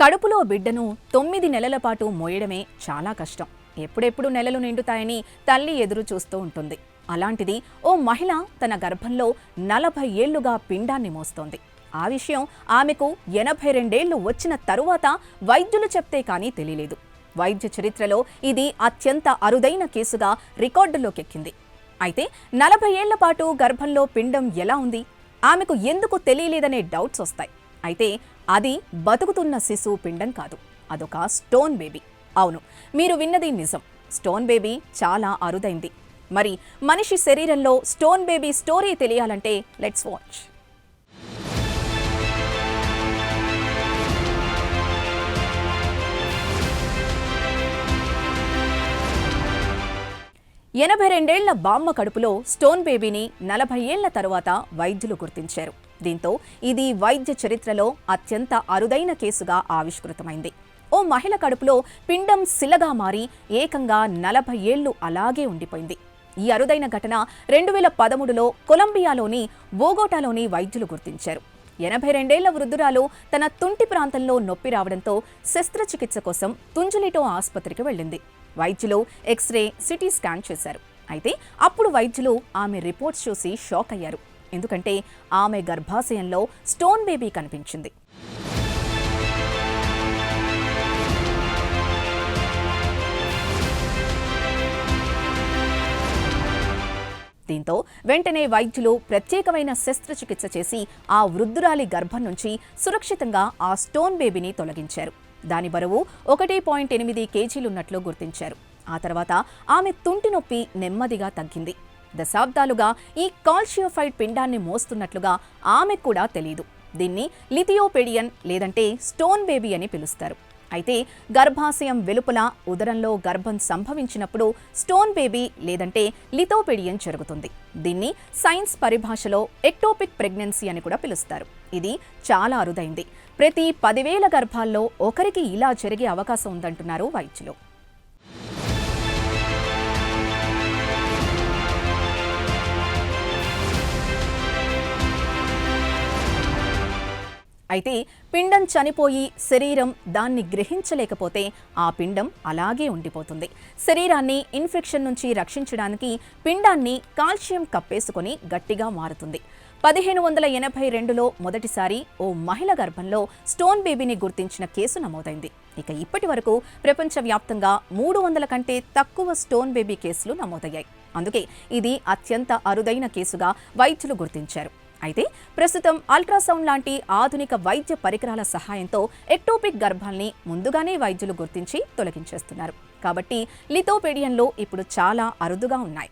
కడుపులో బిడ్డను తొమ్మిది నెలల పాటు మోయడమే చాలా కష్టం. ఎప్పుడెప్పుడు నెలలు నిండుతాయని తల్లి ఎదురు చూస్తూ ఉంటుంది. అలాంటిది ఓ మహిళ తన గర్భంలో నలభై ఏళ్ళుగా పిండాన్ని మోస్తోంది. ఆ విషయం ఆమెకు ఎనభై రెండేళ్ళు వచ్చిన తరువాత వైద్యులు చెప్తే కానీ తెలియలేదు. వైద్య చరిత్రలో ఇది అత్యంత అరుదైన కేసుగా రికార్డులోకెక్కింది. అయితే నలభై ఏళ్ళ పాటు గర్భంలో పిండం ఎలా ఉంది? ఆమెకు ఎందుకు తెలియలేదనే డౌట్స్ వస్తాయి. అయితే అది బతుకుతున్న శిశువు పిండం కాదు. అదొక స్టోన్ బేబీ. అవును మీరు విన్నది నిజం. స్టోన్ బేబీ చాలా అరుదైంది. మరి మనిషి శరీరంలో స్టోన్ బేబీ స్టోరీ తెలియాలంటే లెట్స్ వాచ్. ఎనభై రెండేళ్ళ బామ్మ కడుపులో స్టోన్ బేబీని నలభై ఏళ్ళ తరువాత వైద్యులు గుర్తించారు. దీంతో ఇది వైద్య చరిత్రలో అత్యంత అరుదైన కేసుగా ఆవిష్కృతమైంది. ఓ మహిళ కడుపులో పిండం శిలగా మారి ఏకంగా నలభై ఏళ్ళు అలాగే ఉండిపోయింది. ఈ అరుదైన ఘటన రెండు వేల పదమూడులో కొలంబియాలోని బోగోటాలోని వైద్యులు గుర్తించారు. ఎనభై రెండేళ్ళ వృద్ధురాలు తన తుంటి ప్రాంతంలో నొప్పి రావడంతో శస్త్రచికిత్స కోసం తుంజులిటో ఆసుపత్రికి వెళ్ళింది. వైద్యులు ఎక్స్రే సిటీ స్కాన్ చేశారు. అయితే అప్పుడు వైద్యులు ఆమె రిపోర్ట్స్ చూసి షాక్ అయ్యారు. ఎందుకంటే ఆమె గర్భాశయంలో స్టోన్ బేబీ కనిపించింది. దీంతో వెంటనే వైద్యులు ప్రత్యేకమైన శస్త్రచికిత్స చేసి ఆ వృద్ధురాలి గర్భం నుంచి సురక్షితంగా ఆ స్టోన్ బేబీని తొలగించారు. దాని బరువు ఒకటి పాయింట్ ఎనిమిది కేజీలున్నట్లు గుర్తించారు. ఆ తర్వాత ఆమె తుంటి నొప్పి నెమ్మదిగా తగ్గింది. దశాబ్దాలుగా ఈ కాల్షియోఫైడ్ పిండాన్ని మోస్తున్నట్లుగా ఆమె కూడా తెలియదు దీన్ని లిథియోపెడియన్ లేదంటే స్టోన్ బేబీ అని పిలుస్తారు. అయితే గర్భాశయం వెలుపల ఉదరంలో గర్భం సంభవించినప్పుడు స్టోన్ బేబీ లేదంటే లిథోపెడియన్ జరుగుతుంది. దీన్ని సైన్స్ పరిభాషలో ఎక్టోపిక్ ప్రెగ్నెన్సీ అని కూడా పిలుస్తారు. ఇది చాలా అరుదైంది. ప్రతి పదివేల గర్భాల్లో ఒకరికి ఇలా జరిగే అవకాశం ఉందంటున్నారు వైద్యులు. అయితే పిండం చనిపోయి శరీరం దాన్ని గ్రహించలేకపోతే ఆ పిండం అలాగే ఉండిపోతుంది. శరీరాన్ని ఇన్ఫెక్షన్ నుంచి రక్షించడానికి పిండాన్ని కాల్షియం కప్పేసుకొని గట్టిగా మారుతుంది. పదిహేను వందల ఎనభై రెండులో మొదటిసారి ఓ మహిళ గర్భంలో స్టోన్ బేబీని గుర్తించిన కేసు నమోదైంది. ఇక ఇప్పటి వరకు ప్రపంచవ్యాప్తంగా మూడు వందల కంటే తక్కువ స్టోన్ బేబీ కేసులు నమోదయ్యాయి. అందుకే ఇది అత్యంత అరుదైన కేసుగా వైద్యులు గుర్తించారు. అయితే ప్రస్తుతం అల్ట్రాసౌండ్ లాంటి ఆధునిక వైద్య పరికరాల సహాయంతో ఎక్టోపిక్ గర్భాల్ని ముందుగానే వైద్యులు గుర్తించి తొలగించేస్తున్నారు. కాబట్టి లిథోపేడియన్లో ఇప్పుడు చాలా అరుదుగా ఉన్నాయి.